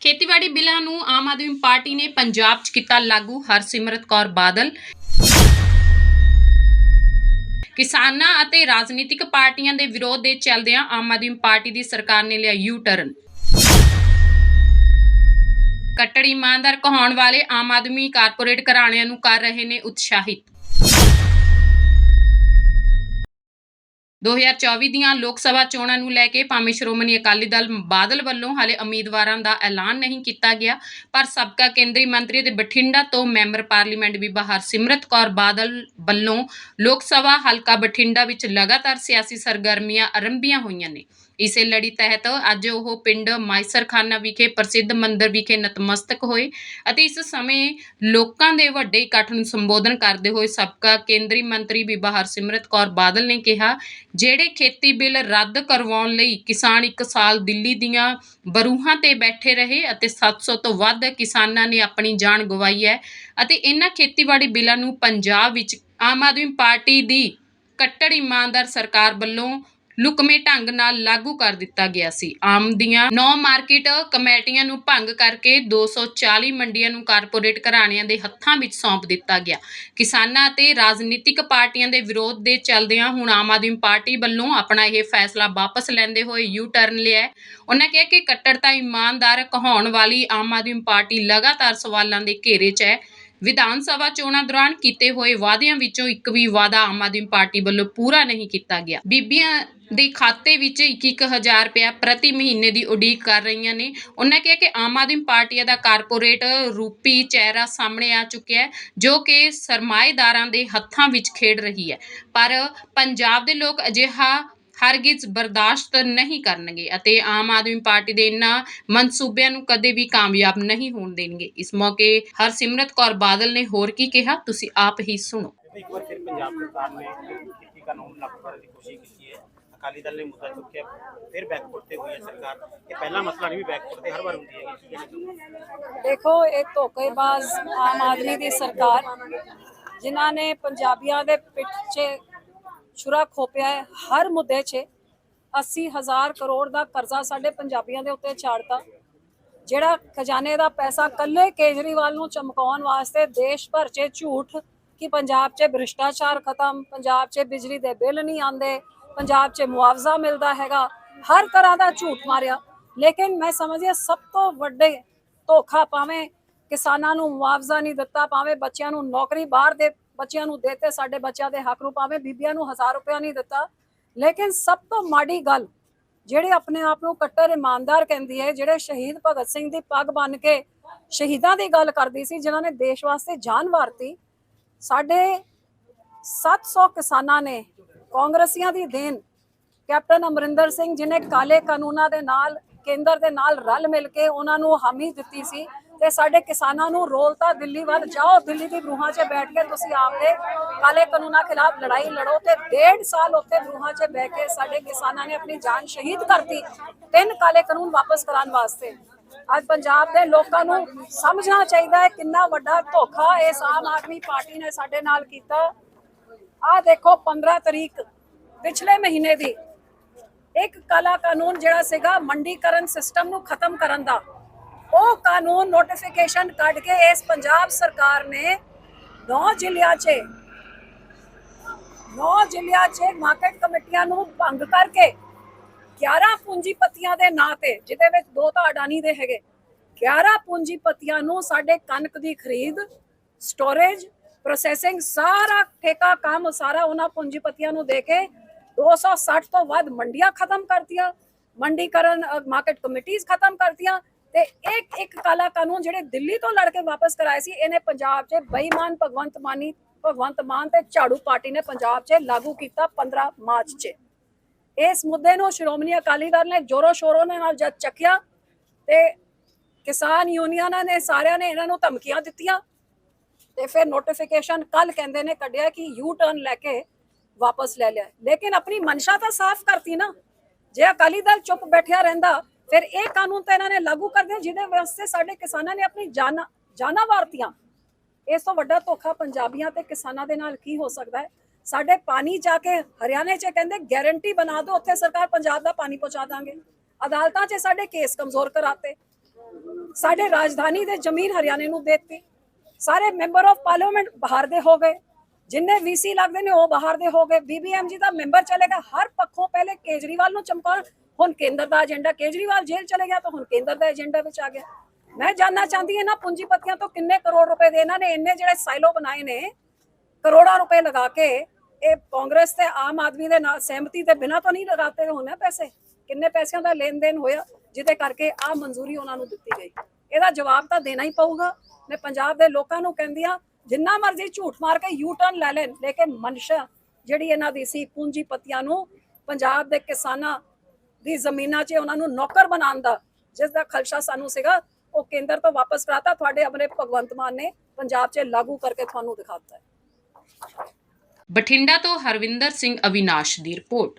ਖੇਤੀਬਾੜੀ ਬਿੱਲਾਂ ਨੂੰ ਆਮ ਆਦਮੀ ਪਾਰਟੀ ਨੇ ਪੰਜਾਬ 'ਚ ਕੀਤਾ ਲਾਗੂ, ਹਰਸਿਮਰਤ ਕੌਰ ਬਾਦਲ। ਕਿਸਾਨਾਂ ਅਤੇ ਰਾਜਨੀਤਿਕ ਪਾਰਟੀਆਂ ਦੇ ਵਿਰੋਧ ਦੇ ਚੱਲਦਿਆਂ ਆਮ ਆਦਮੀ ਪਾਰਟੀ ਦੀ ਸਰਕਾਰ ਨੇ ਲਿਆ ਯੂ ਟਰਨ ਕੱਟੜ ਇਮਾਨਦਾਰ ਕਹਾਉਣ ਵਾਲੇ ਆਮ ਆਦਮੀ ਕਾਰਪੋਰੇਟ ਘਰਾਣਿਆਂ ਨੂੰ ਕਰ ਰਹੇ ਨੇ ਉਤਸ਼ਾਹਿਤ। 2024 ਦੀਆਂ ਲੋਕ ਸਭਾ ਚੋਣਾਂ ਨੂੰ ਲੈ ਕੇ ਭਾਵੇਂ ਸ਼੍ਰੋਮਣੀ ਅਕਾਲੀ ਦਲ ਬਾਦਲ ਵੱਲੋਂ ਹਾਲੇ ਉਮੀਦਵਾਰਾਂ ਦਾ ਐਲਾਨ ਨਹੀਂ ਕੀਤਾ ਗਿਆ, ਪਰ ਸਾਬਕਾ ਕੇਂਦਰੀ ਮੰਤਰੀ ਤੇ ਬਠਿੰਡਾ ਤੋਂ ਮੈਂਬਰ ਪਾਰਲੀਮੈਂਟ ਬੀਬਾ ਹਰਸਿਮਰਤ ਕੌਰ ਬਾਦਲ ਵੱਲੋਂ ਲੋਕ ਸਭਾ ਹਲਕਾ ਬਠਿੰਡਾ ਵਿੱਚ ਲਗਾਤਾਰ ਸਿਆਸੀ ਸਰਗਰਮੀਆਂ ਆਰੰਭੀਆਂ ਹੋਈਆਂ ਨੇ। ਇਸੇ ਲੜੀ ਤਹਿਤ ਅੱਜ ਉਹ ਪਿੰਡ ਮਾਈਸਰਖਾਨਾ ਵਿਖੇ ਪ੍ਰਸਿੱਧ ਮੰਦਿਰ ਵਿਖੇ ਨਤਮਸਤਕ ਹੋਏ ਅਤੇ ਇਸ ਸਮੇਂ ਲੋਕਾਂ ਦੇ ਵੱਡੇ ਇਕੱਠ ਨੂੰ ਸੰਬੋਧਨ ਕਰਦੇ ਹੋਏ ਸਾਬਕਾ ਕੇਂਦਰੀ ਮੰਤਰੀ ਬੀਬਾ ਹਰਸਿਮਰਤ ਕੌਰ ਬਾਦਲ ਨੇ ਕਿਹਾ, ਜਿਹੜੇ ਖੇਤੀ ਬਿੱਲ ਰੱਦ ਕਰਵਾਉਣ ਲਈ ਕਿਸਾਨ ਇੱਕ ਸਾਲ ਦਿੱਲੀ ਦੀਆਂ ਬਰੂਹਾਂ ਤੇ ਬੈਠੇ ਰਹੇ ਅਤੇ 700 ਤੋਂ ਵੱਧ ਕਿਸਾਨਾਂ ਨੇ ਆਪਣੀ ਜਾਨ ਗਵਾਈ ਹੈ ਅਤੇ ਇਹਨਾਂ ਖੇਤੀਬਾੜੀ ਬਿੱਲਾਂ ਨੂੰ ਪੰਜਾਬ ਵਿੱਚ ਆਮ ਆਦਮੀ ਪਾਰਟੀ ਦੀ ਕੱਟੜ ਇਮਾਨਦਾਰ ਸਰਕਾਰ ਵੱਲੋਂ ਲੁਕਮੇ ਢੰਗ ਨਾਲ ਲਾਗੂ ਕਰ ਦਿੱਤਾ ਗਿਆ ਸੀ। ਆਮ ਦੀਆਂ 9 ਮਾਰਕੀਟ ਕਮੇਟੀਆਂ ਨੂੰ ਭੰਗ ਕਰਕੇ 240 ਮੰਡੀਆਂ ਨੂੰ ਕਾਰਪੋਰੇਟ ਘਰਾਣਿਆਂ ਦੇ ਹੱਥਾਂ ਵਿੱਚ ਸੌਂਪ ਦਿੱਤਾ ਗਿਆ। ਕਿਸਾਨਾਂ ਅਤੇ ਰਾਜਨੀਤਿਕ ਪਾਰਟੀਆਂ ਦੇ ਵਿਰੋਧ ਦੇ ਚੱਲਦਿਆਂ ਹੁਣ ਆਮ ਆਦਮੀ ਪਾਰਟੀ ਵੱਲੋਂ ਆਪਣਾ ਇਹ ਫੈਸਲਾ ਵਾਪਸ ਲੈਂਦੇ ਹੋਏ ਯੂ ਟਰਨ ਲਿਆ ਉਹਨਾਂ ਕਿਹਾ ਕਿ ਕੱਟੜਤਾ ਇਮਾਨਦਾਰ ਕਹਾਉਣ ਵਾਲੀ ਆਮ ਆਦਮੀ ਪਾਰਟੀ ਲਗਾਤਾਰ ਸਵਾਲਾਂ ਦੇ ਘੇਰੇ 'ਚ ਹੈ। ਵਿਧਾਨ ਸਭਾ ਚੋਣਾਂ ਦੌਰਾਨ ਕੀਤੇ ਹੋਏ ਵਾਅਦਿਆਂ ਵਿੱਚੋਂ ਇੱਕ ਵੀ ਵਾਅਦਾ ਆਮ ਆਦਮੀ ਪਾਰਟੀ ਵੱਲੋਂ ਪੂਰਾ ਨਹੀਂ ਕੀਤਾ ਗਿਆ। ਬੀਬੀਆਂ ਦੇ ਖਾਤੇ ਵਿੱਚ 1-1000 ਰੁਪਇਆ ਪ੍ਰਤੀ ਮਹੀਨੇ ਦੀ ਉਡੀਕ ਕਰ ਰਹੀਆਂ ਨੇ। ਉਹਨਾਂ ਕਿਹਾ ਕਿ ਆਮ ਆਦਮੀ ਪਾਰਟੀ ਦਾ ਕਾਰਪੋਰੇਟ ਰੂਪੀ ਚਿਹਰਾ ਸਾਹਮਣੇ ਆ ਚੁੱਕਿਆ ਹੈ, ਜੋ ਕਿ ਸਰਮਾਏਦਾਰਾਂ ਦੇ ਹੱਥਾਂ ਵਿੱਚ ਖੇਡ ਰਹੀ ਹੈ। ਪਰ ਪੰਜਾਬ ਦੇ ਲੋਕ ਅਜਿਹਾ ਹਰਗਿਜ਼ ਬਰਦਾਸ਼ਤ ਨਹੀਂ ਕਰਨਗੇ ਅਤੇ ਆਮ ਆਦਮੀ ਪਾਰਟੀ ਦੇ ਇਹਨਾਂ ਮਨਸੂਬਿਆਂ ਨੂੰ ਕਦੇ ਵੀ ਕਾਮਯਾਬ ਨਹੀਂ ਹੋਣ ਦੇਣਗੇ। ਇਸ ਮੌਕੇ ਹਰਸਿਮਰਤ ਕੌਰ ਬਾਦਲ ਨੇ ਹੋਰ ਕੀ ਕਿਹਾ? ਤੁਸੀਂ ਆਪ ਹੀ ਸੁਣੋ। ਇੱਕ ਵਾਰ ਫਿਰ ਪੰਜਾਬ ਸਰਕਾਰ ਨੇ ਖੇਤੀ ਕਾਨੂੰਨ ਲਾਗੂ ਕਰਨ ਦੀ ਕੋਸ਼ਿਸ਼ ਕੀਤੀ ਹੈ। ਅਕਾਲੀ ਦਲ ਨੇ ਮੁੱਦਾ ਚੁੱਕਿਆ ਫਿਰ ਬੈਕਫੁੱਟ ਤੇ ਹੋਈ ਹੈ ਸਰਕਾਰ। ਇਹ ਪਹਿਲਾ ਮਸਲਾ ਨਹੀਂ ਵੀ ਬੈਕਫੁੱਟ ਤੇ ਹਰ ਵਾਰ ਹੁੰਦੀ ਹੈ ਕੀ ਕਹਿਣਾ ਚਾਹੋਗੇ? ਦੇਖੋ ਇਹ ਧੋਖੇਬਾਜ਼ ਆਮ ਆਦਮੀ ਦੀ ਸਰਕਾਰ ਜਿਨ੍ਹਾਂ ਨੇ ਪੰਜਾਬੀਆਂ ਦੇ 'ਚ ਛੁਰਾ ਖੋਪਿਆ ਹੈ ਹਰ ਮੁੱਦੇ 'ਚ। 80000 ਕਰੋੜ ਦਾ ਕਰਜ਼ਾ ਸਾਡੇ ਪੰਜਾਬੀਆਂ ਦੇ ਉੱਤੇ ਛਾੜਤਾ ਜਿਹੜਾ ਖਜ਼ਾਨੇ ਦਾ ਪੈਸਾ ਕੱਲੇ ਕੇਜਰੀਵਾਲ ਨੂੰ ਚਮਕਾਉਣ ਵਾਸਤੇ ਦੇਸ਼ ਭਰ 'ਚ ਝੂਠ ਕਿ ਪੰਜਾਬ 'ਚ ਭ੍ਰਿਸ਼ਟਾਚਾਰ ਖਤਮ, ਪੰਜਾਬ 'ਚ ਬਿਜਲੀ ਦੇ ਬਿੱਲ ਨਹੀਂ ਆਉਂਦੇ, ਪੰਜਾਬ 'ਚ ਮੁਆਵਜ਼ਾ ਮਿਲਦਾ ਹੈਗਾ, ਹਰ ਤਰ੍ਹਾਂ ਦਾ ਝੂਠ ਮਾਰਿਆ। ਲੇਕਿਨ ਮੈਂ ਸਮਝਦੀ ਹਾਂ ਸਭ ਤੋਂ ਵੱਡੇ ਧੋਖਾ ਪਾਵੇਂ ਕਿਸਾਨਾਂ ਨੂੰ ਮੁਆਵਜ਼ਾ ਨਹੀਂ ਦਿੱਤਾ ਪਾਵੇਂ ਬੱਚਿਆਂ ਨੂੰ ਨੌਕਰੀ ਬਾਹਰ ਦੇ ਬੱਚਿਆਂ ਨੂੰ ਦੇਤੇ ਸਾਡੇ ਬੱਚਿਆਂ ਦੇ ਹੱਕ ਨੂੰ ਪਾਵੇਂ ਬੀਬੀਆਂ ਨੂੰ 1000 ਰੁਪਇਆ ਨਹੀਂ ਦਿੱਤਾ। ਲੇਕਿਨ ਸਭ ਤੋਂ ਮਾੜੀ ਗੱਲ ਜਿਹੜੇ ਆਪਣੇ ਆਪ ਨੂੰ ਕੱਟਰ ਇਮਾਨਦਾਰ ਕਹਿੰਦੀ ਹੈ, ਜਿਹੜੇ ਸ਼ਹੀਦ ਭਗਤ ਸਿੰਘ ਦੀ ਪੱਗ ਬੰਨ ਕੇ ਸ਼ਹੀਦਾਂ ਦੀ ਗੱਲ ਕਰਦੀ ਸੀ, ਜਿਨ੍ਹਾਂ ਨੇ ਦੇਸ਼ ਵਾਸਤੇ ਜਾਨ ਵਾਰਤੀ, ਸਾਡੇ 700 ਕਿਸਾਨਾਂ ਨੇ ਕਾਂਗਰਸੀਆਂ ਦੀ ਦੇਣ, ਕੈਪਟਨ ਅਮਰਿੰਦਰ ਸਿੰਘ ਜਿਨੇ ਕਾਲੇ ਕਾਨੂੰਨਾਂ ਦੇ ਨਾਲ, ਕੇਂਦਰ ਦੇ ਨਾਲ ਰਲ ਮਿਲ ਕੇ ਉਹਨਾਂ ਨੂੰ ਹਾਮੀ ਦਿੱਤੀ ਸੀ। ਤੇ ਸਾਡੇ ਕਿਸਾਨਾਂ ਨੂੰ ਰੋਲਤਾ ਦਿੱਲੀ ਵੱਲ ਜਾਓ, ਦਿੱਲੀ ਦੀ ਬਰੂਹਾਂ 'ਚ ਬੈਠ ਕੇ ਤੁਸੀਂ ਆਪਦੇ ਕਾਲੇ ਕਾਨੂੰਨਾਂ ਖਿਲਾਫ ਲੜਾਈ ਲੜੋ ਤੇ ਡੇਢ ਸਾਲ ਉੱਥੇ ਬਰੂਹਾਂ 'ਚ ਬਹਿ ਕੇ ਸਾਡੇ ਕਿਸਾਨਾਂ ਨੇ ਆਪਣੀ ਜਾਨ ਸ਼ਹੀਦ ਕਰਤੀ, ਤਿੰਨ ਕਾਲੇ ਕਾਨੂੰਨ ਵਾਪਸ ਕਰਾਉਣ ਵਾਸਤੇ। ਅੱਜ ਪੰਜਾਬ ਦੇ ਲੋਕਾਂ ਨੂੰ ਸਮਝਣਾ ਚਾਹੀਦਾ ਹੈ ਕਿੰਨਾ ਵੱਡਾ ਧੋਖਾ ਇਸ ਆਮ ਆਦਮੀ ਪਾਰਟੀ ਨੇ ਸਾਡੇ ਨਾਲ ਕੀਤਾ। ਆ ਦੇਖੋ 15 ਤਰੀਕ, ਪਿਛਲੇ ਮਹੀਨੇ ਦੀ। ਇੱਕ ਕਾਲਾ ਕਾਨੂੰਨ ਜਿਹੜਾ ਸੀਗਾ ਮੰਡੀਕਰਨ ਸਿਸਟਮ ਨੂੰ ਖਤਮ ਕਰਨ ਦਾ। ਉਹ ਕਾਨੂੰਨ ਨੋਟੀਫਿਕੇਸ਼ਨ ਕੱਢ ਕੇ ਇਸ ਪੰਜਾਬ ਸਰਕਾਰ ਨੇ 9 ਜ਼ਿਲ੍ਹਿਆਂ 'ਚ 9 ਜ਼ਿਲ੍ਹਿਆਂ 'ਚ ਮਾਰਕੀਟ ਕਮੇਟੀਆਂ ਨੂੰ ਭੰਗ ਕਰਕੇ 11 ਪੂੰਜੀਪਤੀਆਂ ਦੇ ਨਾਂ ਤੇ, ਜਿਹਦੇ ਵਿੱਚ ਦੋ ਤਾਂ ਅਡਾਨੀ ਦੇ ਹੈਗੇ 11 ਪੂੰਜੀਪਤੀਆਂ ਨੂੰ ਸਾਡੇ ਕਣਕ ਦੀ ਖਰੀਦ ਸਟੋਰੇਜ ਪ੍ਰੋਸੈਸਿੰਗ ਸਾਰਾ ਠੇਕਾ ਕੰਮ ਸਾਰਾ ਉਹਨਾਂ ਪੂੰਜੀਪਤੀਆਂ ਨੂੰ ਦੇ ਕੇ 260 ਤੋਂ ਵੱਧ ਮੰਡੀਆਂ ਖਤਮ ਕਰਤੀਆਂ, ਮੰਡੀਕਰਨ ਮਾਰਕੀਟ ਕਮੇਟੀਆਂ ਖਤਮ ਕਰਤੀਆਂ ਤੇ ਇੱਕ ਇੱਕ ਕਾਲਾ ਕਾਨੂੰਨ ਜਿਹੜੇ ਦਿੱਲੀ ਤੋਂ ਲੜ ਕੇ ਵਾਪਸ ਕਰਾਏ ਸੀ, ਇਹਨੇ ਪੰਜਾਬ 'ਚ ਬੇਈਮਾਨ ਭਗਵੰਤ ਮਾਨੀ, ਭਗਵੰਤ ਮਾਨ ਤੇ ਝਾੜੂ ਪਾਰਟੀ ਨੇ ਪੰਜਾਬ 'ਚ ਲਾਗੂ ਕੀਤਾ 15 ਮਾਰਚ 'ਚ। ਇਸ ਮੁੱਦੇ ਨੂੰ ਸ਼੍ਰੋਮਣੀ ਅਕਾਲੀ ਦਲ ਨੇ ਜੋਰੋ ਸ਼ੋਰੋ ਨਾਲ ਜਦ ਚੱਕਿਆ ਤੇ ਕਿਸਾਨ ਯੂਨੀਅਨਾਂ ਨੇ ਸਾਰਿਆਂ ਨੇ ਇਹਨਾਂ ਨੂੰ ਧਮਕੀਆਂ ਦਿੱਤੀਆਂ ਤੇ ਫਿਰ ਨੋਟੀਫਿਕੇਸ਼ਨ ਕੱਲ ਕਹਿੰਦੇ ਨੇ ਕੱਢਿਆ ਕਿ ਯੂ ਟਰਨ ਲੈ ਕੇ ਵਾਪਸ ਲੈ ਲਿਆ। ਲੇਕਿਨ ਆਪਣੀ ਮਨਸ਼ਾ ਤਾਂ ਸਾਫ਼ ਕਰਤੀ ਨਾ। ਜੇ ਅਕਾਲੀ ਦਲ ਚੁੱਪ ਬੈਠਿਆ ਰਹਿੰਦਾ ਫਿਰ ਇਹ ਕਾਨੂੰਨ ਤਾਂ ਇਹਨਾਂ ਨੇ ਲਾਗੂ ਕਰ ਦਿਆ ਜਿਹਦੇ ਵਾਸਤੇ ਸਾਡੇ ਕਿਸਾਨਾਂ ਨੇ ਆਪਣੀ ਜਾਨਾਂ ਜਾਨਾਂ ਵਾਰਤੀਆਂ। ਇਸ ਤੋਂ ਵੱਡਾ ਧੋਖਾ ਪੰਜਾਬੀਆਂ ਤੇ ਕਿਸਾਨਾਂ ਦੇ ਨਾਲ ਕੀ ਹੋ ਸਕਦਾ ਹੈ? ਸਾਡੇ ਪਾਣੀ ਜਾ ਕੇ ਹਰਿਆਣੇ 'ਚ ਕਹਿੰਦੇ ਗਾਰੰਟੀ ਬਣਾ ਦਿਓ, ਉੱਥੇ ਸਰਕਾਰ ਪੰਜਾਬ ਦਾ ਪਾਣੀ ਪਹੁੰਚਾ ਦਾਂਗੇ। ਅਦਾਲਤਾਂ 'ਚ ਸਾਡੇ ਕੇਸ ਕਮਜ਼ੋਰ ਕਰਾਤੇ। ਸਾਡੇ ਰਾਜਧਾਨੀ ਦੇ ਜ਼ਮੀਨ ਹਰਿਆਣੇ ਨੂੰ ਦੇ ਦਿੱਤੀ। ਸਾਰੇ ਮੈਂਬਰ ਆਫ ਪਾਰਲੀਮੈਂਟ ਬਾਹਰ ਦੇ ਹੋ ਗਏ। ਜਿੰਨੇ ਵੀਸੀ ਲੱਗਦੇ ਨੇ ਉਹ ਬਾਹਰ ਦੇ ਹੋ ਗਏ। ਬੀਬੀਐਮਜੀ ਦਾ ਮੈਂਬਰ ਚਲੇਗਾ ਹਰ ਪੱਖੋਂ ਪਹਿਲੇ ਕੇਜਰੀਵਾਲ ਨੂੰ ਚਮਕਾਉਣ ਹੁਣ ਕੇਂਦਰ ਦਾ ਏਜੰਡਾ ਕੇਜਰੀਵਾਲ ਜੇਲ੍ਹ ਚਲੇ ਗਿਆ ਤਾਂ ਹੁਣ ਕੇਂਦਰ ਦਾ ਏਜੰਡਾ ਵਿੱਚ ਆ ਗਿਆ। ਮੈਂ ਜਾਨਣਾ ਚਾਹੁੰਦੀ ਹਾਂ ਨਾ ਪੂੰਜੀਪਤੀਆਂ ਤੋਂ ਕਿੰਨੇ ਕਰੋੜ ਰੁਪਏ ਦੇ ਇਹਨਾਂ ਨੇ ਇੰਨੇ ਜਿਹੜੇ ਸਾਈਲੋ ਬਣਾਏ ਨੇ, ਕਰੋੜਾਂ ਰੁਪਏ ਲਗਾ ਕੇ ਇਹ ਕਾਂਗਰਸ ਤੇ ਆਮ ਆਦਮੀ ਦੇ ਨਾਲ ਸਹਿਮਤੀ ਦੇ ਬਿਨਾਂ ਤਾਂ ਨਹੀਂ ਲਗਾਤੇ ਹੋਣੇ ਪੈਸੇ। ਕਿੰਨੇ ਪੈਸਿਆਂ ਦਾ ਲੈਣ ਦੇਣ ਹੋਇਆ, ਜਿਹਦੇ ਕਰਕੇ ਆ ਮਨਜ਼ੂਰੀ ਉਹਨਾਂ ਨੂੰ ਦਿੱਤੀ ਗਈ। ਇਹਦਾ ਜਵਾਬ ਤਾਂ ਦੇਣਾ ਹੀ ਪਊਗਾ। ਮੈਂ ਪੰਜਾਬ ਦੇ ਲੋਕਾਂ ਨੂੰ ਕਹਿੰਦੀ ਆ ਜਿੰਨਾ ਮਰਜ਼ੀ ਝੂਠ ਮਾਰ ਕੇ ਯੂ ਟਰਨ ਲੈ ਲੈਣ, ਲੇਕਿਨ ਮਨਸ਼ਾ ਜਿਹੜੀ ਇਹਨਾਂ ਦੀ ਸੀ ਪੂੰਜੀਪਤੀਆਂ ਨੂੰ, ਪੰਜਾਬ ਦੇ ਕਿਸਾਨਾਂ ਦੀ ਜ਼ਮੀਨਾਂ 'ਚ ਉਹਨਾਂ ਨੂੰ ਨੌਕਰ ਬਣਾਉਣ ਦਾ, ਜਿਸ ਦਾ ਖਲਸ਼ਾ ਸਾਨੂੰ ਸੀਗਾ, ਉਹ ਕੇਂਦਰ ਤੋਂ ਵਾਪਸ ਕਰਾਤਾ। ਤੁਹਾਡੇ ਆਪਣੇ ਭਗਵੰਤ ਮਾਨ ਨੇ ਪੰਜਾਬ 'ਚ ਲਾਗੂ ਕਰਕੇ ਤੁਹਾਨੂੰ ਦਿਖਾਤਾ ਹੈ। ਬਠਿੰਡਾ ਤੋਂ ਹਰਵਿੰਦਰ ਸਿੰਘ ਅਵਿਨਾਸ਼ ਦੀ ਰਿਪੋਰਟ।